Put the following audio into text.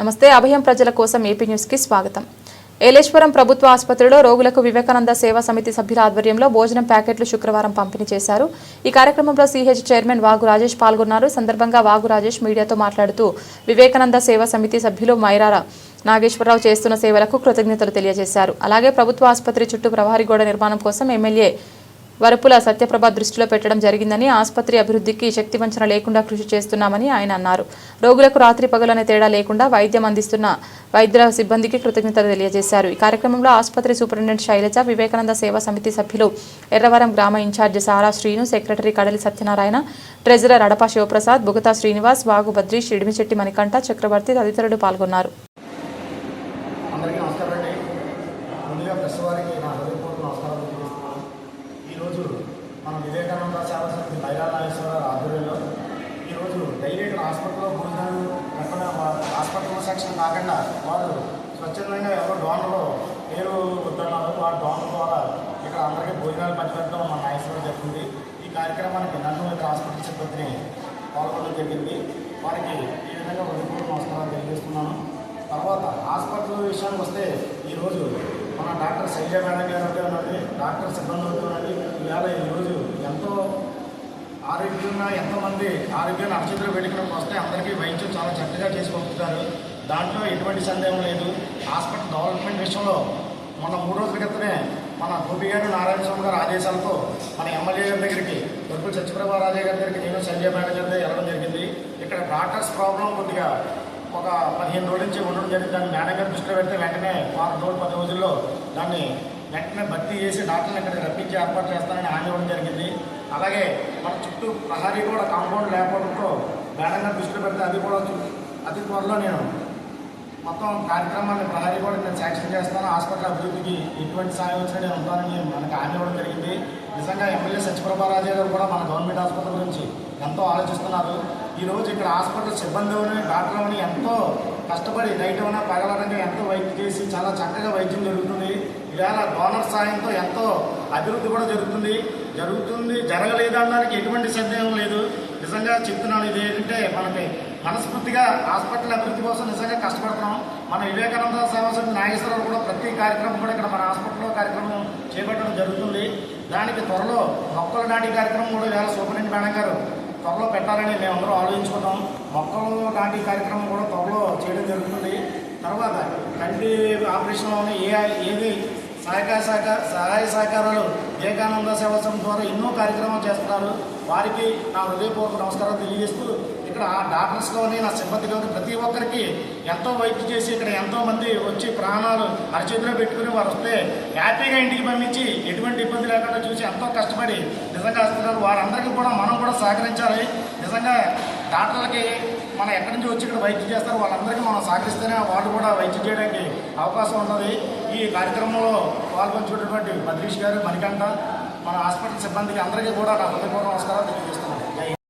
నమస్తే అభయం ప్రజల కోసం ఏపీ న్యూస్కి స్వాగతం. ఏలేశ్వరం ప్రభుత్వ ఆసుపత్రిలో రోగులకు వివేకానంద సేవా సమితి సభ్యుల ఆధ్వర్యంలో భోజనం ప్యాకెట్లు శుక్రవారం పంపిణీ చేశారు. ఈ కార్యక్రమంలో సిహెచ్ చైర్మన్ వాగు రాజేష్ పాల్గొన్నారు. సందర్భంగా వాగు రాజేష్ మీడియాతో మాట్లాడుతూ వివేకానంద సేవా సమితి సభ్యులు మైరార నాగేశ్వరరావు చేస్తున్న సేవలకు కృతజ్ఞతలు తెలియజేశారు. అలాగే ప్రభుత్వ ఆసుపత్రి చుట్టూ ప్రహరీ గోడ నిర్మాణం కోసం ఎమ్మెల్యే వరపుల సత్యప్రభ దృష్టిలో పెట్టడం జరిగిందని ఆసుపత్రి అభివృద్ధికి శక్తివంచన లేకుండా కృషి చేస్తున్నామని ఆయన అన్నారు. రోగులకు రాత్రి పగలనే తేడా లేకుండా వైద్యం అందిస్తున్న వైద్యుల సిబ్బందికి కృతజ్ఞతలు తెలియజేశారు. ఈ కార్యక్రమంలో ఆసుపత్రి సూపరింటెండెంట్ శైలజ వివేకానంద సేవా సమితి సభ్యులు ఎర్రవరం గ్రామ ఇన్ఛార్జి సారా శ్రీను సెక్రటరీ కడలి సత్యనారాయణ ట్రెజరర్ అడప శివప్రసాద్ బుగతా శ్రీనివాస్ వాగు బద్రీష్ ఇడిమిచెట్టి మణికంఠ చక్రవర్తి తదితరులు పాల్గొన్నారు అందరికీ నమస్కారం అండి ముందుగా ప్రెస్ వారికి నా హృదయపూర్వక నమస్కారాలు తెలియజేస్తున్నాను ఈరోజు మన వివేకానంద సేవా ఆధ్వర్యంలో ఈరోజు డైలీ హాస్పిటల్లో భోజనాలు ఎక్కడ హాస్పిటల్ సెక్షన్ కాకుండా వారు స్వచ్ఛందంగా ఎవరో డోనర్లు పేరు వద్దన్నారు వారి డోనర్ ద్వారా ఇక్కడ అందరికీ భోజనాలు పంచిపెట్టడం మన నాగేశ్వరం జరిగింది ఈ కార్యక్రమానికి నన్ను ఇక్కడ హాస్పిటల్ సిబ్బందిని పాల్గొనడం జరిగింది. వారికి ఈ విధంగా హృదయపూర్వక నమస్కారాలు తెలియజేస్తున్నాను. తర్వాత హాస్పిటల్ విషయానికి వస్తే ఈరోజు మన డాక్టర్ శైలజ మేడం గారు అయితే ఉన్నది డాక్టర్ సిబ్బంది అయితే ఉన్నది. ఇవాళ ఈరోజు ఎంతో ఎంతోమంది ఆరోగ్యాన్ని అరచేతిలో పెట్టుకుని వస్తే అందరికీ వైద్యం చాలా చక్కగా చేసి పంపుతారు. దాంట్లో ఎటువంటి సందేహం లేదు. హాస్పిటల్ డెవలప్మెంట్ విషయంలో మన మూడు రోజుల క్రితమే మన గోపి గారు నారాయణ స్వామి గారు ఆదేశాలతో మన ఎమ్మెల్యే గారి దగ్గరికి దొరుకు సత్యప్రభా రాజయ్య గారి దగ్గరికి నేను సంజయ్ మేడం గారి దగ్గర వెళ్ళడం జరిగింది. ఇక్కడ డాక్టర్స్ ప్రాబ్లం కొద్దిగా ఒక పదిహేను రోజుల నుంచి ఉండడం జరిగింది. దాన్ని మేడం గారి దృష్టిలో పెడితే వెంటనే వారం రోజులు పది రోజుల్లో దాన్ని వెంటనే భర్తీ చేసి డాక్టర్ని ఇక్కడ రప్పించి ఏర్పాటు చేస్తానని హామీ ఇవ్వడం జరిగింది. అలాగే మన చుట్టూ ప్రహరీ కూడా కాంపౌండ్ లేకపోవడంతో మేడం గారి దృష్టిలో పెడితే అది కూడా అతి త్వరలో నేను మొత్తం కార్యక్రమాన్ని ప్రహరీ కూడా నేను శాంక్షన్ చేస్తాను. హాస్పిటల్ అభివృద్ధికి ఎటువంటి సాయం వచ్చినా నేను ఉంటానని మనకు హామీ ఇవ్వడం జరిగింది. నిజంగా ఎమ్మెల్యే సత్యప్రభారాజే గారు కూడా మన గవర్నమెంట్ హాస్పిటల్ గురించి ఎంతో ఆలోచిస్తున్నారు. ఈరోజు ఇక్కడ హాస్పిటల్ సిబ్బంది అవని డాక్టర్ ఎంతో కష్టపడి నైట్ అయినా పగలనంగా ఎంతో వైద్యం చేసి చాలా చక్కగా వైద్యం జరుగుతుంది. ఇవాళ డోనర్ సాయంతో ఎంతో అభివృద్ధి కూడా జరుగుతుంది. జరుగుతుంది జరగలేదనడానికి ఎటువంటి సందేహం లేదు. నిజంగా చెప్తున్నాను ఇది ఏంటంటే మనకి మనస్ఫూర్తిగా హాస్పిటల్ అభివృద్ధి కోసం నిజంగా కష్టపడుతున్నాం. మన వివేకానంద సేవా నాగేశ్వరరావు కూడా ప్రతి కార్యక్రమం కూడా ఇక్కడ మన హాస్పిటల్లో కార్యక్రమం చేపట్టడం జరుగుతుంది. దానికి త్వరలో మొక్కలు నాటి కార్యక్రమం కూడా వేళ సూపరింటెండెంట్ మేడం గారు త్వరలో పెట్టాలని మేమందరూ ఆలోచించుకుంటాం. మొక్కలు నాటి కార్యక్రమం కూడా త్వరలో చేయడం జరుగుతుంది. తర్వాత కంటి ఆపరేషన్లో ఏ ఏది సహకార శాఖ సహాయ సహకారాలు వివేకానంద సేవా సంఘం ద్వారా ఎన్నో కార్యక్రమాలు చేస్తున్నారు. వారికి నా హృదయపూర్వక నమస్కారాలు తెలియజేస్తూ ఇక్కడ ఆ డాక్టర్స్లోని నా సిబ్బంది కానీ ప్రతి ఒక్కరికి ఎంతో వైద్యం చేసి ఇక్కడ ఎంతో మంది వచ్చి ప్రాణాలు అరచేతిలో పెట్టుకుని వారు వస్తే హ్యాపీగా ఇంటికి పంపించి ఎటువంటి ఇబ్బంది లేకుండా చూసి ఎంతో కష్టపడి నిజంగా వస్తున్నారు వారందరికీ కూడా మనం కూడా సహకరించాలి. నిజంగా డాక్టర్లకి మనం ఎక్కడి నుంచి వచ్చి ఇక్కడ వైద్యం చేస్తారు వాళ్ళందరికీ మనం సహకరిస్తేనే వాళ్ళు కూడా వైద్యం చేయడానికి అవకాశం ఉన్నది. ఈ కార్యక్రమంలో పాల్పంచుకున్నటువంటి బద్రీష్ గారు మణికంఠ మన హాస్పిటల్ సిబ్బందికి అందరికీ కూడా నా హృదయపూర్వక నమస్కారాలు తెలియజేస్తాను